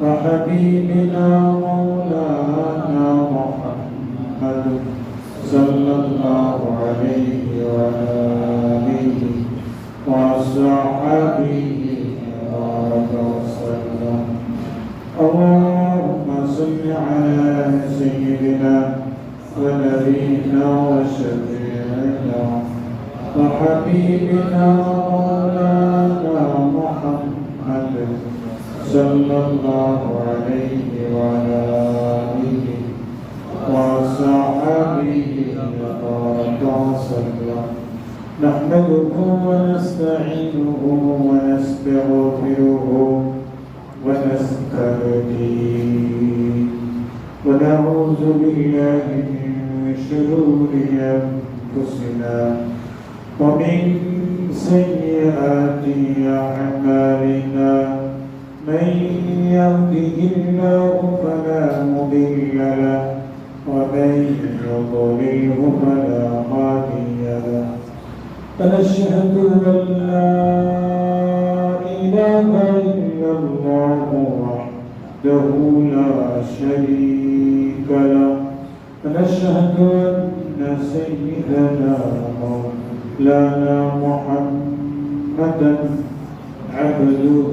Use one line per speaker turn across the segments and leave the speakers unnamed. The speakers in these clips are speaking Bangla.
وحبيبنا مولانا محمد صلى الله عليه وآله وصحبه وسلم. اللهم صل على سيدنا ونبينا وشفيعنا وحبيبنا مولانا محمد صلى الله عليه وعلى آله وصحبه وبارك وسلم. نحمده ونستعينه ونستغفره ونستهديه. ونعوذ بالله من شرور أنفسنا ومن سيئات أعمالنا. من يهده الله فلا مضل له ومن يضلله فلا هادي له. فنشهد أن لا إله إلا الله وحده لا شريك له. ونشهد أن سيدنا مولانا محمدا عبده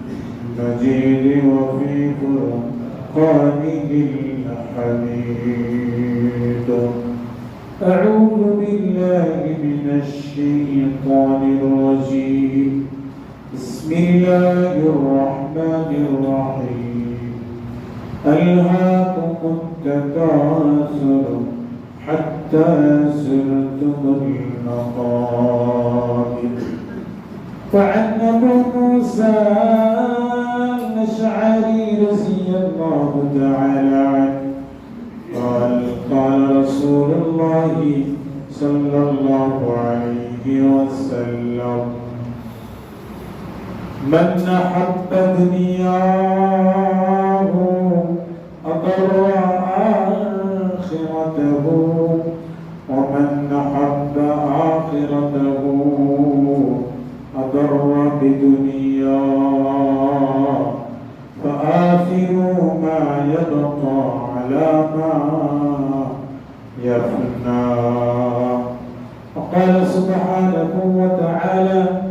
المجيد وفي فرقانه الحميد أعوذ بالله من الشيطان الرجيم. بسم الله الرحمن الرحيم. ألهاكم التكاثر حتى زرتم المقابر. فعن من أحب دنياه أضر آخرته ومن أحب آخرته. أضر بدنياه فآثروا ما يبقى على ما يفنى. وقال سبحانه وتعالى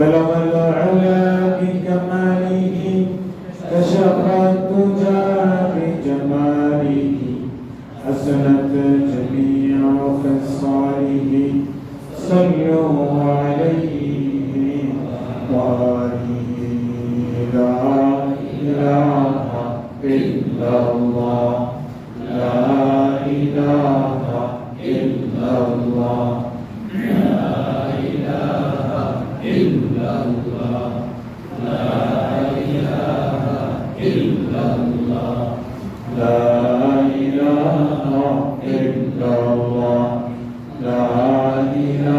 بلغ العلا بكماله كشف الدجى بجماله حسنت جميع خصاله صلوا عليه وآله لا إله إلا الله لا إله إلا الله. Amen.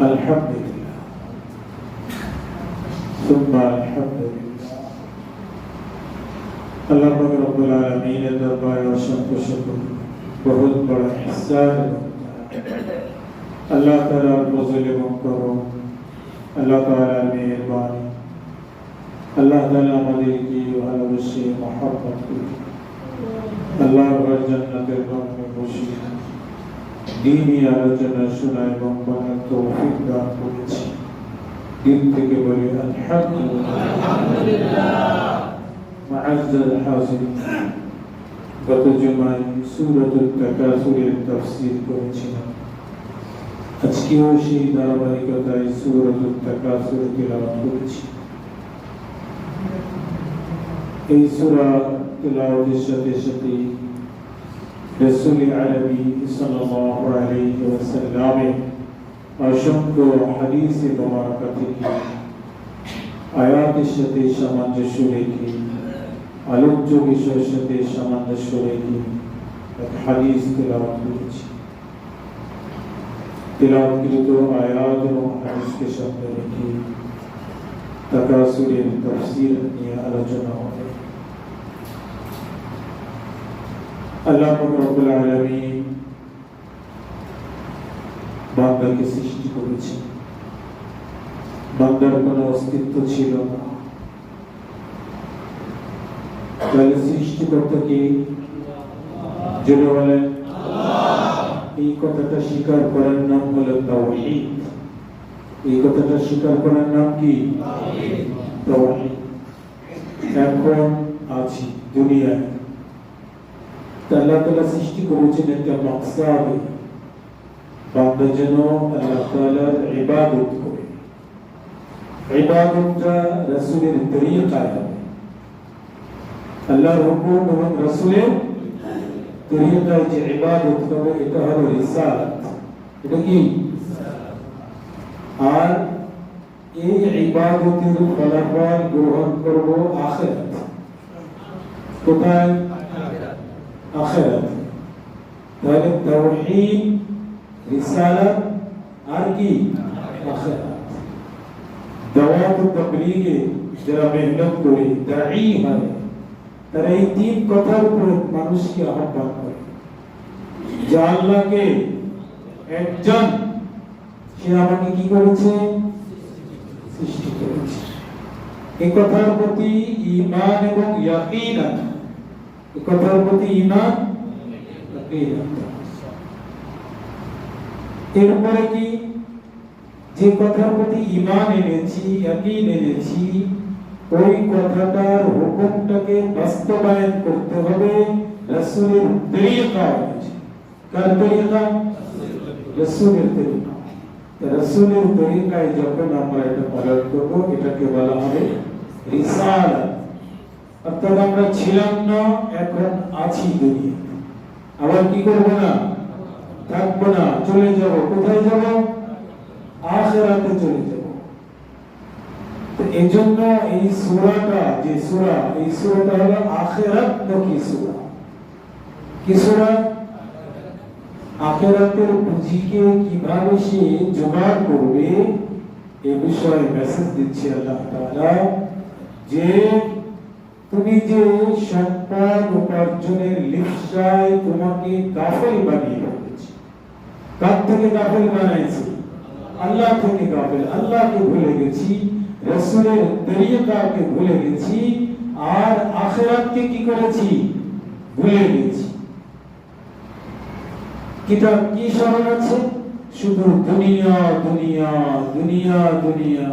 الحمد لله. ثم الحمد দিনের দরবারে অসংখ্য শুকুর বহুত বড় ইহসান আল্লাহ তাআলার ফজল এবং করম আল্লাহ তাআলার মেহেরবানি। আল্লাহ তাআলা আমাদেরকে ভালোবেসে মহব্বত করে আল্লাহ ঘর জান্নাতের গণে বসে দিনই আলোচনা শোনা এবং বলার তৌফিক দান করেছে। দিন থেকে বলি, আলহামদুলিল্লাহ। মা'আজ্জাল হাজির গত জুমায় সূরাতুল তাকাসুরের তাফসীর করেছিলাম আজকেও সেই ধারাবাহিকতায় সূরাতুল তাকাসুর তেলাওয়াত করেছি। এই সূরা তেলাওয়াতের সাথে সাথে রাসূল আরবি সাল্লাল্লাহু আলাইহি ওয়াসাল্লামের অসংখ্য হাদিসে মোবারকা থেকে আয়াতের সাথে সামঞ্জস্য রেখে আলোচ্য বিষয়ের সাথে সামঞ্জস্য রেখে এক হাদিস তেলাওয়াত করেছি তেলাওয়াতকৃত আয়াত এবং হাদিসকে সামনে রেখে তাকাসুরের তাফসীর নিয়ে আলোচনা হবে। আল্লাহ রব্বুল আলামিন বান্দাকে সৃষ্টি করেছে বান্দার কোনো অস্তিত্ব ছিল না। তাহলে সৃষ্টিকর্তা কি জেনে বলেন এই কথাটা স্বীকার করার নাম হলো তাওহীদ। এই কথাটা স্বীকার করার নাম কি? তাওহীদ। এখন আছি দুনিয়ায়। আল্লাহ তাআলা সৃষ্টি করেছেন একটা মাকসাদে। বান্দা যেন আল্লাহ তাআলার ইবাদত করে। ইবাদতটা রাসূলের তরিকায় হবে। আল্লাহর হুকুম এবং রাসূলের তরিকায় যে ইবাদত হবে এটা হলো রিসালাত এটা কি আর এই ইবাদতের ফলাফল গ্রহণ করব আখিরাত কোথায় আখিরাত তাহলে তাওহীদ রিসালাত আর কি আখিরাত দাওয়াত ও তাবলীগে যারা মেহনত করে দাঈ হয় তারা এই তিন কথার উপর মানুষকে আহ্বান করে। যে আল্লাহকে একজন, সে আমাকে কি করেছে? সৃষ্টি করেছে। এই কথার প্রতি ঈমান এবং ইয়াকিন এই কথার প্রতি আছে। এরপরে কি? যে কথার প্রতি ঈমান এনেছি, ইয়াকিন এনেছি ওই কথাটার হুকুমটাকে বাস্তবায়ন করতে হবে রাসূলের তরিকা কার তরিকা? রাসূলের তরিকা। রাসূলের তরিকায় যখন আমরা এটা পালন এটাকে বলা হবে রিসালাত অর্থাৎ আমরা ছিলাম না, এখন আছি দুনিয়া আবার কি করব না? থাকব না, চলে যাব। কোথায় যাব? আখেরাতে চলে যাব। এই জন্য এই সূরাটা, যে সূরা, এই সূরাটা হলো আখিরাত মুখী সূরা? কি সূরা? আখিরাতের পুঁজিকে কীভাবে সে জোগাড় করবে এ বিষয়ে মেসেজ দিচ্ছে আল্লাহ তাআলা, যে তুমি যে সম্পদ উপার্জনের লিপ্সায় তোমাকে গাফল বানিয়ে রেখেছে। কার থেকে গাফল বানাইছে? আল্লাহ থেকে গাফল, আল্লাহকে ভুলে গেছি। রসুলের তরিকাকে ভুলে গেছি, আর আখেরাতকে কি করেছি? ভুলে গেছি। কিতাব কি স্মরণ আছে? শুধু দুনিয়া দুনিয়া দুনিয়া দুনিয়া।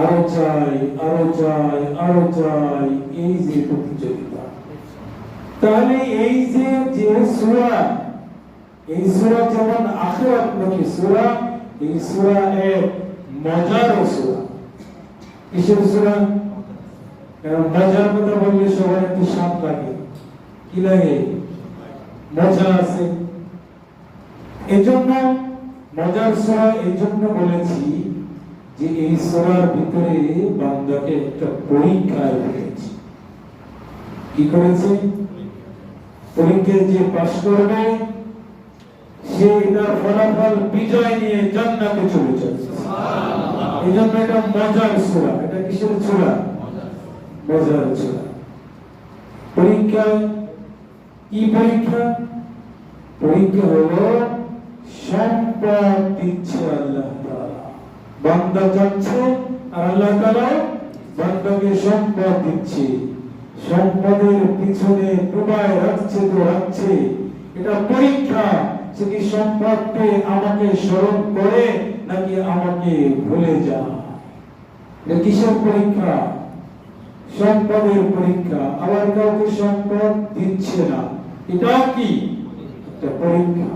আরও চাই আরও চাই আরও চাই, এই যে প্রতিযোগিতা। তাহলে এই যে যে সূরা, এই সূরা যেমন আখিরাত নাকি সূরা, এই সূরা এক মজার সূরা। কিসের সূরা? কারণ মজার কথা বললে সবার একটু সাপ লাগে। কি লাগে? মজা আছে। এজন্য মজার সূরা এজন্য বলেছি যে এই সূরার ভিতরে বান্দাকে একটা পরীক্ষায় রেখেছি। কি করেছে? পরীক্ষায় যে পাশ করবে, সে এটার ফলাফল বিজয় নিয়ে জান্নাতে চলে যাচ্ছে। এই জন্য এটা মজার সূরা এটা কিসের সূরা মজার সূরা পরীক্ষায় কি পরীক্ষা? পরীক্ষা হলো সম্পদ দিচ্ছে আল্লাহ বান্দা যাচ্ছে আর আল্লাহ তাআলা বান্দাকে সম্পদ দিচ্ছে। সম্পদের পিছনে ডুবায় রাখছে তো রাখছে। এটা পরীক্ষা, সে কি সম্পদ পেয়ে আমাকে স্মরণ করে? নাকি আমাকে ভুলে এটা কিসের পরীক্ষা? সম্পদের পরীক্ষা। আবার কাউকে সম্পদ দিচ্ছে না। এটা কি? একটা পরীক্ষা।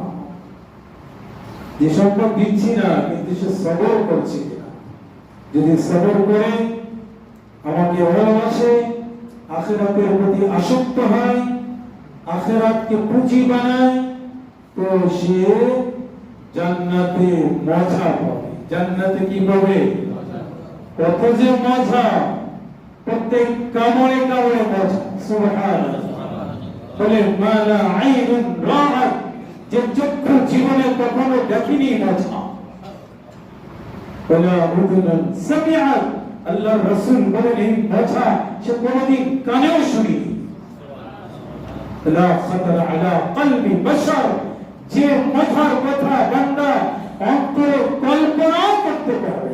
যে সম্পদ দিচ্ছি না, কিন্তু সে সবর করছে যদি সবর করে, আমাকে ভালোবাসে, আখেরাতের প্রতি আসক্ত হয়, আখেরাতকে পুঁজি বানায়, তো সে জান্নাতে মজা পাবে। জান্নাতে কি পাবে? কত যে মজা, প্রত্যেক কামড়ে কামড়ে মজা। সুবহানাল্লাহ। বলে, মালা আইনুন রাআত। যে চক্ষু জীবনে কখনো দেখিনি মজা। বলে উদুনান সামিআত আল্লাহ রাসূল বলেন, এই মজা সে কোনোদিন কানেও শুনিনি। লা খাতার আলা কলবি বশর। যে মজার কথা বান্দা অন্তরে কল্পনাও করতে পারবে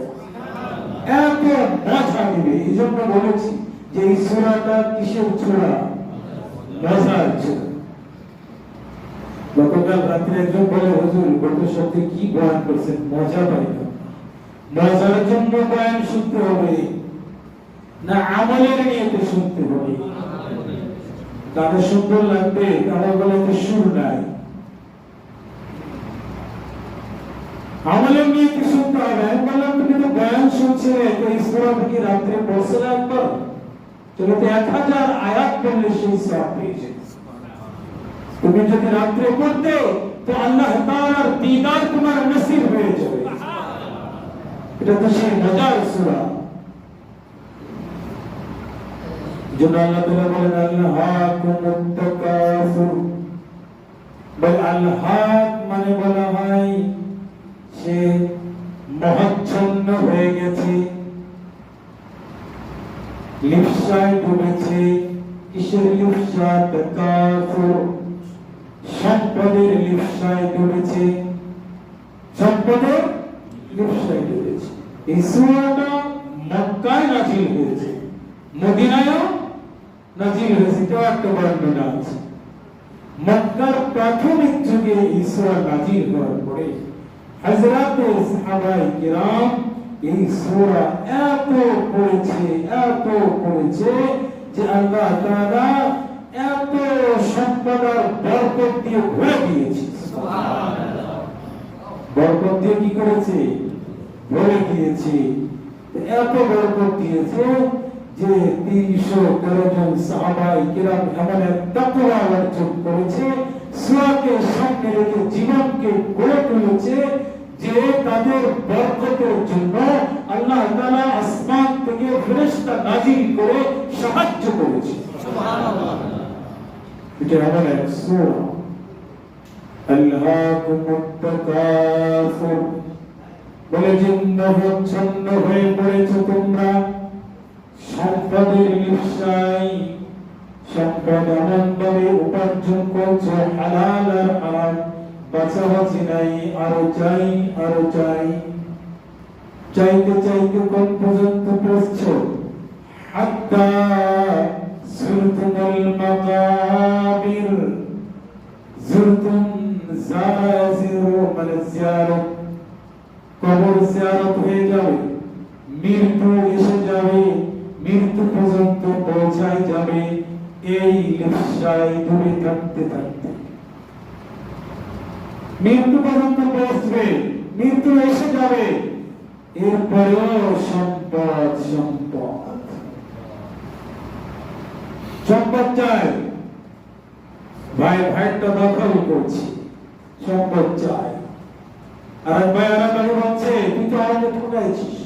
এত মজা দিবে এই জন্য বলেছি যে এই সূরাটা কিসের সূরা মজার সূরা গতকাল রাত্রে একজন বলে, হুজুর, গত কি বয়ান করছেন? মজা পাই না। মজার জন্য বয়ান শুনতে হবে। না আমলের নিয়েতে শুনতে হবে। তাদের সুন্দর লাগবে তারা বলে সুর নাই। আমলের নিয়ে কি শুনতে হবে? আমি বললাম, তুমি তো বয়ান শুনছিলে, তো এই সুরা থেকে রাত্রে বসে রাখব চলো তো এক হাজার আয়াত পড়লে সেই সব পেয়েছে তুমি যদি রাত্রে পড়তে, তো আল্লাহ তাআলার দিদার তোমার নসিব হয়ে যাবে। এটা তো সেই মজার সূরা। জন্য আল্লাহ তাআলা বলেন আল্লাহাকুমুত তাকাসুর বল আল্লাহাক মানে বলা হয় সে মহাচ্ছন্ন হয়ে গেছে, লিপসায় ডুবেছে, কিসের লিপসা সম্পদের লিপসায় ডুবেছে, সম্পদের লিপসায় ডুবেছে। মক্কায় নাজিল হয়েছে, মদিনায়ও নাজিল হয়েছে, এটাও একটা বর্ণনা আছে। মক্কার প্রাথমিক যুগে সূরা নাজিল হওয়ার পরে হযরত সাহাবায়ে কিরাম এই সূরা এত পড়েছে এত পড়েছে যে আল্লাহ তাআলা এত সম্পদার বরকত দিয়ে ভরে দিয়েছে। বরকত দিয়ে কি করেছে? ভরে দিয়েছে। এত বরকত দিয়েছে যে তিনশো তেরো জন সাহাবাই কিরাম এমন এক তাকওয়া অর্জন করেছে সুরাকে সামনে রেখে জীবনকে গড়ে তুলেছে যে তাদের বরকতের জন্য আল্লাহ তাআলা আসমান থেকে ফেরেশতা নাজিল করে সাহায্য করেছে। এটা এমন এক সূরা। আল্লাহকুমুত তাকাসুর বলে যে মোহচ্ছন্ন হয়ে পড়েছো তোমরা। সম্পদের লিপ্সায় সম্পদ এমনভাবে উপার্জন করছ হালাল আর হারাম। কাছাকাছি নাই আরও চাই আরও চাই। চাইতে চাইতে কোন পর্যন্ত পৌঁছছ হাত্তা সুরতুল মাকাবির জুরতুম জাজিরু মানে জিয়ারত। কবর জিয়ারত হয়ে যাবে। মৃত্যু এসে যাবে। মৃত্যু পর্যন্ত পৌঁছায় যাবে। এই লিপসায় ডুবে থাকতে থাকতে। মৃত্যু পর্যন্ত পৌঁছবে, মৃত্যু এসে যাবে। এরপরেও সম্পদ সম্পদ। সম্পদ চাই। ভাই, ভাইটা দখল করছি। সম্পদ চাই। আর ভাই আর বলছে, তুই তো আমাদের ঠকাইছিস।